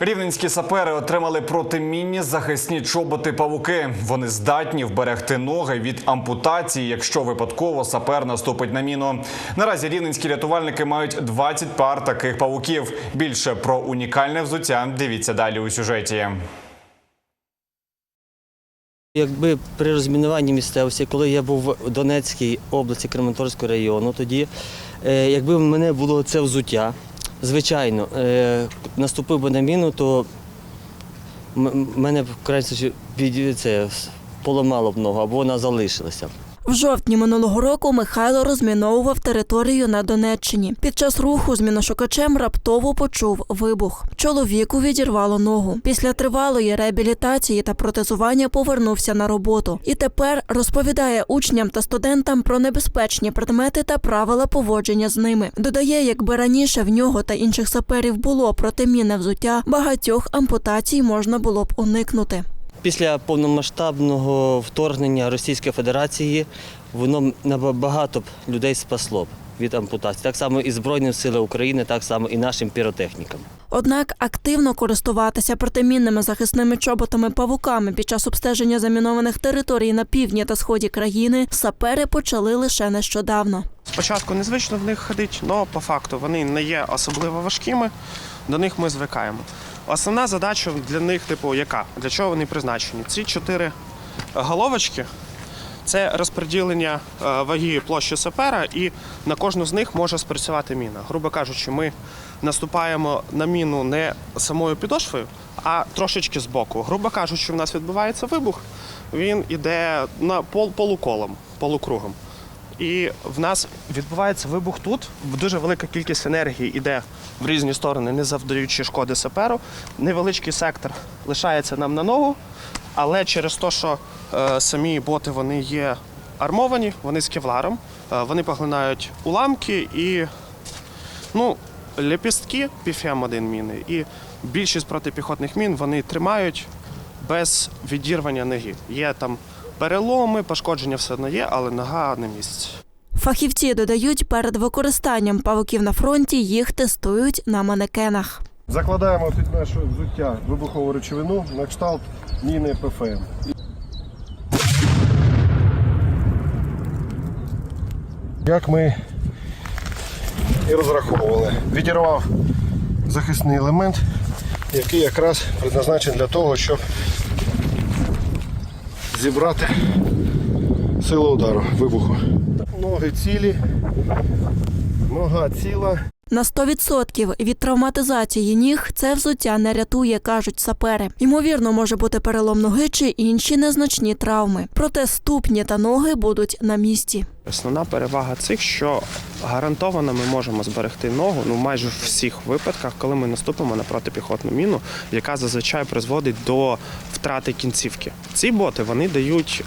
Рівненські сапери отримали протимінні захисні чоботи павуки. Вони здатні вберегти ноги від ампутації, якщо випадково сапер наступить на міну. Наразі рівненські рятувальники мають 20 пар таких павуків. Більше про унікальне взуття дивіться далі у сюжеті. Якби при розмінуванні місцевості, коли я був в Донецькій області Краматорського району, тоді, е, якби в мене було це взуття, звичайно, е, наступив би на міну, то мене в крайній це поламало б ногу, або вона залишилася. В жовтні минулого року Михайло розміновував територію на Донеччині. Під час руху з міношукачем раптово почув вибух. Чоловіку відірвало ногу. Після тривалої реабілітації та протезування повернувся на роботу. І тепер розповідає учням та студентам про небезпечні предмети та правила поводження з ними. Додає, якби раніше в нього та інших саперів було протимінне взуття, багатьох ампутацій можна було б уникнути. Після повномасштабного вторгнення Російської Федерації воно набагато б людей спасло б від ампутації. Так само і Збройним силам України, так само і нашим піротехнікам. Однак активно користуватися протимінними захисними чоботами павуками під час обстеження замінованих територій на півдні та сході країни сапери почали лише нещодавно. Спочатку незвично в них ходити, але по факту вони не є особливо важкими, до них ми звикаємо. Основна задача для них, типу, яка? Для чого вони призначені? Ці чотири головочки це розподілення е, ваги площі сапера, і на кожну з них може спрацювати міна. Грубо кажучи, ми наступаємо на міну не самою підошвою, а трошечки збоку. Грубо кажучи, в нас відбувається вибух, він іде на пол полуколом, полукругом. І в нас відбувається вибух тут. Дуже велика кількість енергії йде в різні сторони, не завдаючи шкоди саперу. Невеличкий сектор лишається нам на ногу, але через те, що е, самі боти вони є армовані, вони з кевларом, е, вони поглинають уламки і ну, лепістки PFM-1 міни. І більшість протипіхотних мін вони тримають без відірвання ноги. Є там переломи, пошкодження все одно є, але нога на місці. Фахівці додають, перед використанням павуків на фронті їх тестують на манекенах. Закладаємо під наше взуття вибухову речовину на кшталт міни ПФМ. Як ми і розраховували, відірвав захисний елемент, який якраз призначений для того, щоб зібрати силу удару, вибуху. Ноги цілі, нога ціла. На 100% від травматизації ніг це взуття не рятує, кажуть сапери. Ймовірно, може бути перелом ноги чи інші незначні травми. Проте ступні та ноги будуть на місці. Основна перевага цих, що гарантовано ми можемо зберегти ногу ну майже в всіх випадках, коли ми наступимо на протипіхотну міну, яка зазвичай призводить до втрати кінцівки. Ці боти вони дають.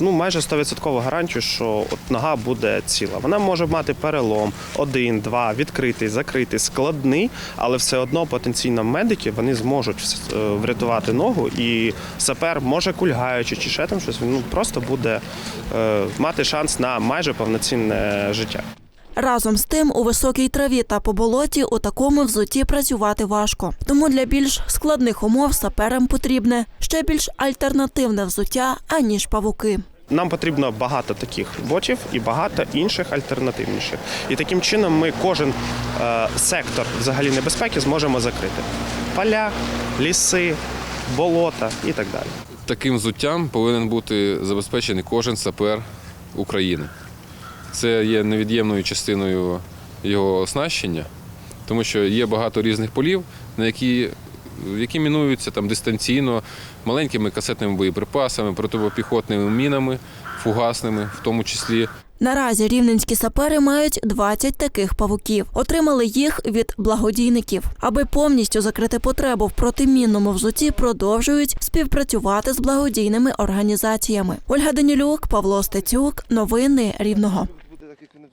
Ну, майже 100% гарантію, що от нога буде ціла. Вона може мати перелом один, два, відкритий, закритий, складний, але все одно потенційно медики вони зможуть е, врятувати ногу, і сапер може кульгаючи чи ще там щось, ну, просто буде е, мати шанс на майже повноцінне життя. Разом з тим, у високій траві та по болоті у такому взутті працювати важко. Тому для більш складних умов саперам потрібне ще більш альтернативне взуття, аніж павуки. Нам потрібно багато таких ботів і багато інших альтернативніших. І таким чином ми кожен е, сектор взагалі небезпеки зможемо закрити: поля, ліси, болота і так далі. Таким взуттям повинен бути забезпечений кожен сапер України. Це є невід'ємною частиною його оснащення, тому що є багато різних полів, на які, які мінуються там дистанційно маленькими касетними боєприпасами, протипіхотними мінами, фугасними, в тому числі. Наразі рівненські сапери мають 20 таких павуків. Отримали їх від благодійників. Аби повністю закрити потребу в протимінному взуті, продовжують співпрацювати з благодійними організаціями. Ольга Данілюк, Павло Стецюк, новини Рівного.